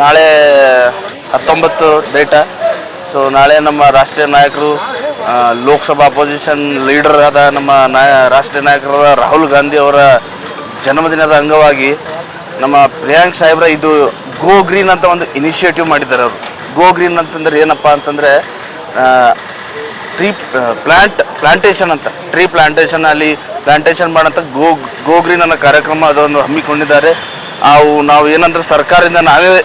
ನಾಳೆ ಹತ್ತೊಂಬತ್ತು data so ನಾಳೆ ನಮ್ಮ ರಾಷ್ಟ್ರೀಯ ನಾಯಕರು ಲೋಕಸಭಾ ಅಪೋಸಿಷನ್ ಲೀಡರ್ ಆದ ನಮ್ಮ ನಾಯ, ರಾಷ್ಟ್ರೀಯ ನಾಯಕರಾದ ರಾಹುಲ್ ಗಾಂಧಿ ಅವರ ಜನ್ಮದಿನದ ಅಂಗವಾಗಿ ನಮ್ಮ ಪ್ರಿಯಾಂಕ್ ಸಾಹೇಬ್ರ ಇದು ಗೋ ಗ್ರೀನ್ ಅಂತ ಒಂದು ಇನಿಷಿಯೇಟಿವ್ ಮಾಡಿದ್ದಾರೆ ಅವರು. ಗೋ ಗ್ರೀನ್ ಅಂತಂದ್ರೆ ಏನಪ್ಪ ಅಂತಂದರೆ ಟ್ರೀ ಪ್ಲಾಂಟ್ ಪ್ಲಾಂಟೇಷನ್ ಅಂತ. ಟ್ರೀ ಪ್ಲಾಂಟೇಷನ್ ಅಲ್ಲಿ ಪ್ಲಾಂಟೇಶನ್ ಮಾಡೋಂಥ ಗೋ ಗೋ ಗ್ರೀನ್ ಅನ್ನೋ ಕಾರ್ಯಕ್ರಮ ಅದನ್ನು ಹಮ್ಮಿಕೊಂಡಿದ್ದಾರೆ. ಅವು ನಾವು ಏನಂದ್ರೆ ಸರ್ಕಾರದಿಂದ ನಾವೇ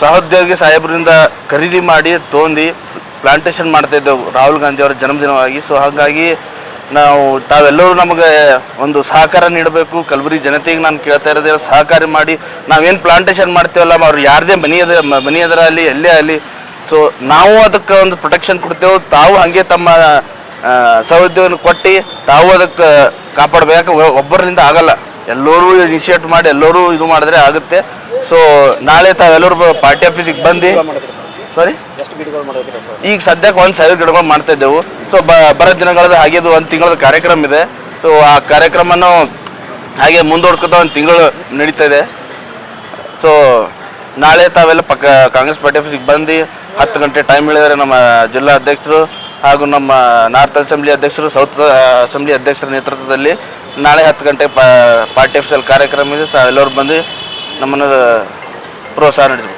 ಸಹೋದ್ಯೋಗಿ ಸಾಹೇಬರಿಂದ ಖರೀದಿ ಮಾಡಿ ತೊಂದು ಪ್ಲಾಂಟೇಶನ್ ಮಾಡ್ತಾಯಿದ್ದೆವು ರಾಹುಲ್ ಗಾಂಧಿ ಅವರ ಜನ್ಮದಿನವಾಗಿ. ಸೊ ಹಾಗಾಗಿ ನಾವು ತಾವೆಲ್ಲರೂ ನಮಗೆ ಒಂದು ಸಹಕಾರ ನೀಡಬೇಕು. ಕಲಬುರಗಿ ಜನತೆಗೆ ನಾನು ಕೇಳ್ತಾ ಇರೋದೇ ಸಹಕಾರ ಮಾಡಿ ನಾವೇನು ಪ್ಲಾಂಟೇಶನ್ ಮಾಡ್ತೇವಲ್ಲ, ಅವ್ರು ಯಾರದೇ ಮನಿ ಅದ ಮ- ಮನಿ ಅದರ ಅಲ್ಲಿ ಎಲ್ಲೇ ಆಗಲಿ. ಸೊ ನಾವು ಅದಕ್ಕೆ ಒಂದು ಪ್ರೊಟೆಕ್ಷನ್ ಕೊಡ್ತೇವೆ. ತಾವು ಹಾಗೆ ತಮ್ಮ ಸಹೋದ್ಯೋಗನ ಕೊಟ್ಟು ತಾವು ಅದಕ್ಕೆ ಕಾಪಾಡಬೇಕು. ಒಬ್ಬರಿಂದ ಆಗಲ್ಲ. ಎಲ್ಲರೂ ಇನಿಷಿಯೇಟ್ ಮಾಡಿ ಎಲ್ಲರೂ ಇದು ಮಾಡಿದ್ರೆ ಆಗುತ್ತೆ. ಸೊ ನಾಳೆ ತಾವೆಲ್ಲರೂ ಪಾರ್ಟಿ ಆಫೀಸಿಗೆ ಬಂದು ಸಾರಿ ಈಗ ಸದ್ಯಕ್ಕೆ ಒಂದು ಸಾವಿರ ಗಿಡಗಳು ಮಾಡ್ತಾ ಇದ್ದೆವು. ಸೊ ಬರೋ ದಿನಗಳದ್ದು ಹಾಗೆದು ಒಂದು ತಿಂಗಳ ಕಾರ್ಯಕ್ರಮ ಇದೆ. ಸೊ ಆ ಕಾರ್ಯಕ್ರಮನ ಹಾಗೆ ಮುಂದುವರ್ಸ್ಕೊತಾ ಒಂದು ತಿಂಗಳು ನಡೀತಾ ಇದೆ. ಸೊ ನಾಳೆ ತಾವೆಲ್ಲ ಪಕ್ಕ ಕಾಂಗ್ರೆಸ್ ಪಾರ್ಟಿ ಆಫೀಸಿಗೆ ಬಂದು ಹತ್ತು ಗಂಟೆ ಟೈಮ್ ಹೇಳಿದರೆ ನಮ್ಮ ಜಿಲ್ಲಾ ಅಧ್ಯಕ್ಷರು ಹಾಗೂ ನಮ್ಮ ನಾರ್ತ್ ಅಸೆಂಬ್ಲಿ ಅಧ್ಯಕ್ಷರು ಸೌತ್ ಅಸೆಂಬ್ಲಿ ಅಧ್ಯಕ್ಷರ ನೇತೃತ್ವದಲ್ಲಿ ನಾಳೆ ಹತ್ತು ಗಂಟೆ ಪಾ ಪಾರ್ಟಿ ಕಾರ್ಯಕ್ರಮ ಇದೆ ತಾವೆಲ್ಲರೂ ಬಂದು ನಮ್ಮನ್ನು ಪ್ರೋತ್ಸಾಹ ನೀಡಬೇಕು